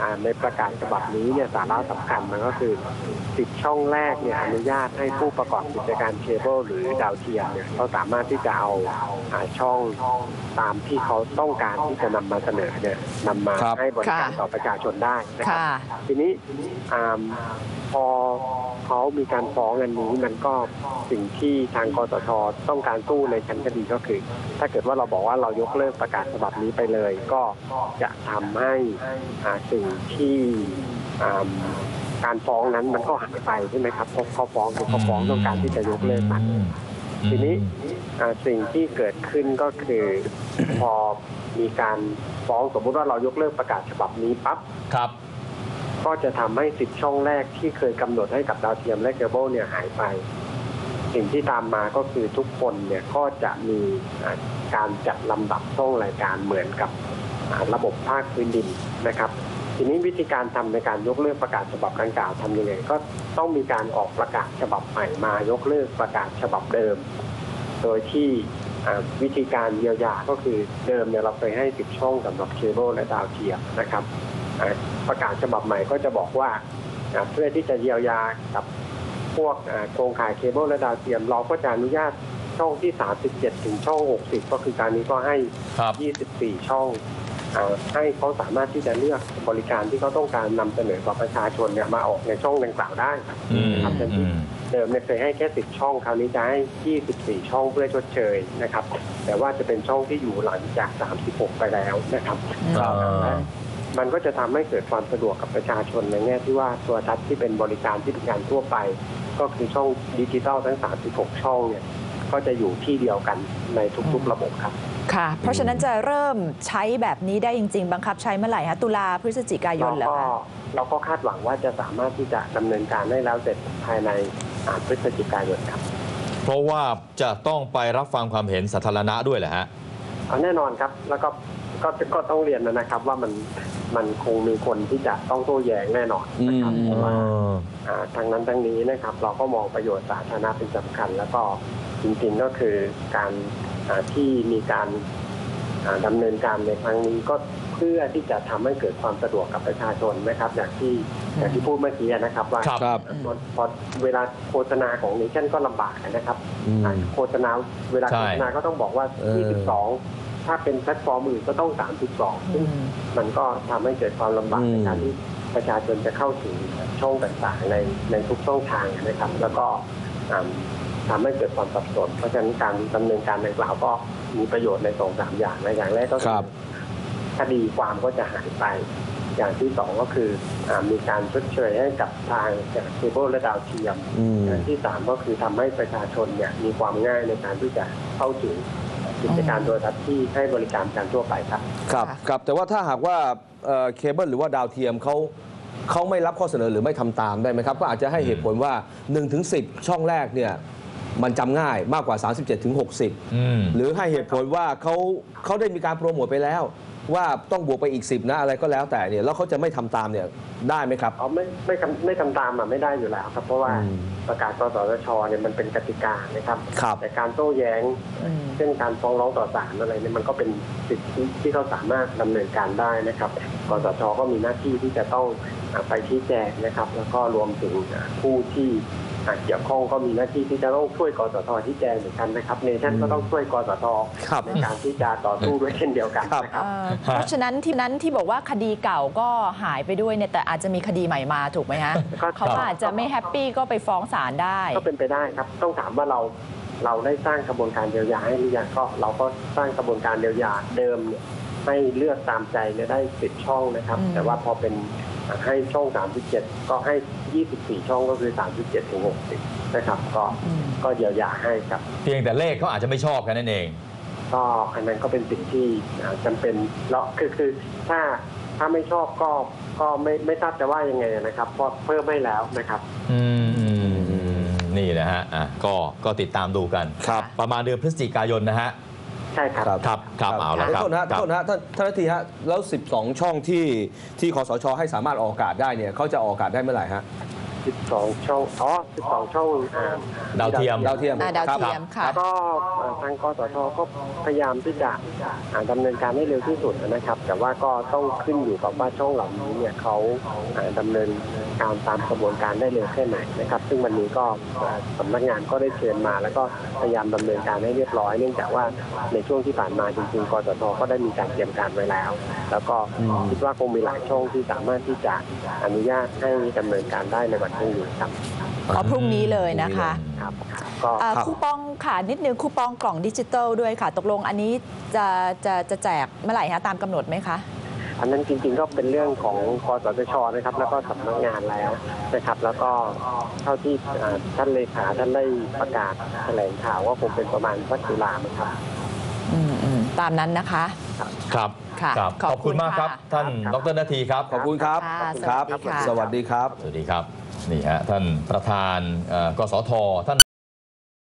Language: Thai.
อ่าในประกาศฉบับนี้เนี่ยสาระสำคัญมันก็คือสิบช่องแรกเนี่ยอนุญาตให้ผู้ประกอบกิจการเคเบิลหรือดาวเทียมเนี่ยเขาสามารถที่จะเอาอ่าช่องตามที่เขาต้องการที่จะนำมาเสนอเนี่ยนำมาครับให้บริการค่ะต่อประชาชนได้นะครับค่ะทีนี้อ่า พอเขามีการฟ้องอันนี้มันก็สิ่งที่ทางกสทต้องการสู้ในชั้นคดีก็คือ ถ้าเกิดว่าเราบอกว่าเรายกเลิกประกาศฉบับนี้ไปเลย ก็จะทำให้อ่าสิ่งที่อ่าการฟ้องนั้นมันก็หายไปใช่ไหมครับเพราะเขาฟ้องคือเขาฟ้องต้องการที่จะยกเลิกมันทีนี้อ่าสิ่งที่เกิดขึ้นก็คือพอมีการฟ้องสมมุติว่าเรายกเลิกประกาศฉบับนี้ปั๊บครับ ก็จะทำให้สิทธิช่องแรกที่เคยกำหนดให้กับดาวเทียมและเคเบิลเนี่ยหายไป สิ่งที่ตามมาก็คือทุกคนเนี่ยก็จะมีการจัดลำดับช่องรายการเหมือนกับระบบภาคพื้นดินนะครับทีนี้วิธีการทำในการยกเลิกประกาศฉบับดังกล่าวทำยังไงก็ต้องมีการออกประกาศฉบับใหม่มายกเลิกประกาศฉบับเดิม โดยที่วิธีการเยียวยาก็คือเดิมเนี่ยเราเคยให้สิบช่องสำหรับเคเบิลและดาวเทียมนะครับ ประกาศฉบับใหม่ก็จะบอกว่าอ่าเพื่อที่จะเยียวยากับพวกอ่าโครงข่ายเคเบิลและดาวเทียมเราก็จะอนุญาตช่องที่ 37 ถึงช่อง 60 ก็คือการนี้ก็ให้ครับ24 ช่องอาให้เขาสามารถที่จะเลือกบริการที่เขาต้องการนำเสนอต่อประชาชนเนี่ยมาออกในช่องดังกล่าวได้อืมครับอืมเดิมเนี่ยเคยให้แค่ 10 ช่อง คราวนี้จะให้ 24 ช่องเพื่อชดเชยนะครับ แต่ว่าจะเป็นช่องที่อยู่หลังจาก 36 ไปแล้วนะครับครับและ มันก็จะทำให้เกิดความสะดวกกับประชาชนในแง่ที่ว่าตัวทัศน์ที่เป็นบริการที่เป็นงานทั่วไป ก็คือช่องดิจิทัลทั้ง 36 ช่องเนี่ยก็จะอยู่ที่เดียวกันในทุกๆระบบครับค่ะ เพราะฉะนั้นจะเริ่มใช้แบบนี้ได้จริง ๆ บังคับใช้เมื่อไหร่ฮะตุลาพฤศจิกายนเราเหรอก็คะเราก็คาดหวังว่าจะสามารถที่จะดำเนินการได้แล้วเสร็จภายในอ่าพฤศจิกายนครับ เพราะว่าจะต้องไปรับฟังความเห็นสาธารณะด้วยแหละฮะ เอาแน่นอนครับ แล้วก็ก็ก็ต้องเรียนนะครับ ว่ามันมันคงมีคนที่จะต้องโต้แย้งแน่นอนนะครับอืมเพราะว่าอ่าทางนั้นทางนี้นะครับ เราก็มองประโยชน์สาธารณะเป็นสำคัญ แล้วก็จริงๆก็คือการอ่าที่มีการอ่าดำเนินการในครั้งนี้ก็ เพื่อที่จะทำให้เกิดความสะดวกกับประชาชนนะครับ อย่างที่อย่างที่พูดเมื่อกี้นะครับว่าครับครับพอพอเวลาโฆษณาของนิชั่นก็ลำบากนะครับอืมอ่าโฆษณาเวลาใช่โฆษณาก็ต้องบอกว่าเออ22ถ้าเป็นแพลตฟอร์มอื่นก็ต้อง 32 ซึ่งอืมมันก็ทำให้เกิดความลำบากในการที่ประชาชนจะเข้าถึงช่องต่างๆในในทุกช่องทางนะครับ แล้วก็อ่าทำให้เกิดความสับสน เพราะฉะนั้นการดำเนินการดังกล่าวก็มีประโยชน์ในสองสามอย่างในอย่างแรกก็คคืรัอบ คดีความก็จะหายไป อย่างที่สองก็คืออามีการชดเชยให้กับทางเคเบิลและดาวเทียมอืมอย่างที่สามก็คือทำให้ประชาชนเนี่ยมีความง่ายในการที่จะเข้าถึงกิจการโทรทัศน์ที่ให้บริการการทั่วไปครับ ครับค่ะครับแต่ว่าถ้าหากว่าเอ่อเคเบิลหรือว่าดาวเทียมเขาเขาไม่รับข้อเสนอหรือไม่ทำตามได้ไหมครับ ก็อาจจะให้เหตุผลว่า1ถึง10 ช่องแรกเนี่ยมันจำง่ายมากกว่า 37ถึง60อืมหรือให้เหตุผลว่าเขาเขาได้มีการโปรโมทไปแล้ว ว่าต้องบวกไปอีก 10 นะอะไรก็แล้วแต่เนี่ยแล้วเขาจะไม่ทำตามเนี่ยได้ไหมครับ เอาไม่ไม่ทำไม่ทำตามอะไม่ได้อยู่แล้วครับ เพราะว่าอืมประกาศกสทชเนี่ยมันเป็นกติกานะครับ ครับ แต่การโต้แย้ง อืม เช่นการฟ้องร้องต่อศาลอะไรเนี่ยมันก็เป็นสิทธิที่เขาสามารถดำเนินการได้นะครับกสทก็มีหน้าที่ที่จะต้องอ่าไปชี้แจงนะครับ แล้วก็รวมถึงอ่าผู้ที่ อ่าเกี่ยวข้องก็มีหน้าที่ที่จะต้องช่วยกสทชี้แจงเหมือนกันนะครับเนชั่นก็ต้องช่วยกสทครับในการที่จะต่อสู้ด้วยเช่นเดียวกันครับนะครับ เอ่อเพราะฉะนั้นที่นั้นที่บอกว่าคดีเก่าก็หายไปด้วยเนี่ยแต่อาจจะมีคดีใหม่มาถูกไหมฮะครับเขาก็อาจจะไม่แฮปปี้ก็ไปฟ้องศาลได้ ก็เป็นไปได้ครับ ต้องถามว่าเราเราได้สร้างกระบวนการเยียวยาให้หรือยังก็เราก็สร้างกระบวนการเยียวยาเดิมเนี่ยให้เลือกตามใจเนี่ยได้สิบช่องนะครับ อืม แต่ว่าพอเป็น ให้ช่อง 37 ก็ให้ 24 ช่องก็คือ 37ถึง60 นะครับ ก็อืม ก็เยียวยาให้ครับ เพียงแต่เลขเขาอาจจะไม่ชอบกันนั่นเอง ก็อันนั้นก็เป็นสิ่งที่อ่าจำเป็นแล้วคือคือถ้าถ้าไม่ชอบก็ก็ไม่ไม่ทราบจะว่ายังไงนะครับเพราะเพิ่มให้แล้วนะครับ อืมอืมอืมนี่นะฮะอะก็ก็ติดตามดูกัน ครับ ประมาณเดือนพฤศจิกายนนะฮะใช่ครับครับ ครับครับเอาละครับโทษนะฮะครับโทษนะฮะท่านท่านนาทีฮะแล้ว 12 ช่องที่ที่คอสชให้สามารถออกอากาศได้เนี่ยเขาจะออกอากาศได้เมื่อไหร่ฮะ12 ช่อง อ๋อ 12 ช่องอ่าดาวเทียมดาวเทียมอ่าดาวครับเทียมค่ะ ก็เอ่อ่า ทางกสทก็พยายามที่จะอ่าดำเนินการให้เร็วที่สุดนะครับ แต่ว่าก็ต้องขึ้นอยู่กับว่าช่องเหล่านี้เนี่ยเขาอ่าดำเนินการตามกระบวนการได้เร็วแค่ไหนนะครับ ซึ่งวันนี้ก็อ่าสำนักงานก็ได้เชิญมา แล้วก็พยายามดำเนินการให้เรียบร้อย เนื่องจากว่าในช่วงที่ผ่านมาจริงๆกสทก็ได้มีการเตรียมการไว้แล้ว แล้วก็อืมคิดว่าคงมีหลายช่องที่สามารถที่จะอนุญาตให้ดำเนินการได้ในวันพรุ่งนี้ครับอ๋อพรุ่งนี้เลยนะคะ ครับก็อ่าครับ คูปองค่ะนิดนึงคูปองกล่องดิจิทัลด้วยค่ะ ตกลงอันนี้จะจะจะแจกเมื่อไหร่คะตามกำหนดไหมคะ อันนั้นจริงๆก็เป็นเรื่องของกสทชนะครับ แล้วก็สำนักงานแล้วนะครับ แล้วก็เท่าที่อ่าท่านเลขาท่านได้ประกาศแถลงข่าวว่าคงเป็นประมาณสักตุลาคมครับ อืมอืมตามนั้นนะคะ ครับค่ะครับขอบขอบคุณคุณมากครับค่ะท่านครับดรนาทีครับขอบคุณครับค่ะครับสวัสดีค่ะ สวัสดีครับ สวัสดีครับนี่ฮะท่านประธานเอ่อกสทท่าน